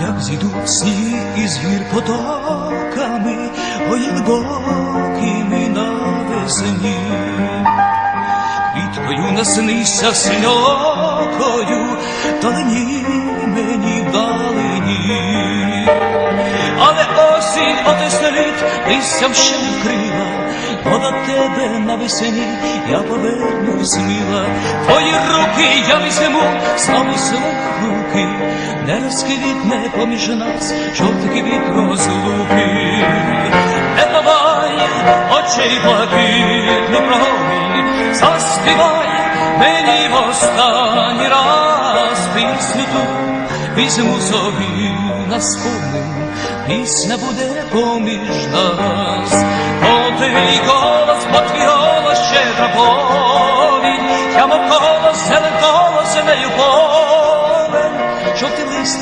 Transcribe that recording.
як зійдуть сніг і звір потоками, ой, глибокими навесні. Квіткою наснися синьокою, далині мені вдалині. Але осінь отеснить, листям ще не вкрила, бо тебе навесні я повернусь мила. Твої руки я візьму, знову свої руки, не поміж нас, жовтий квіт розлуки. Не ховай очей блакитний промінь, заспівай мені в останній раз пісню ту, візьму собі на спомин, пісня буде поміж нас. Бо твій голос, бо твій голос щедра повінь, я мов голос, зелен голос, нею повен, жовтий лист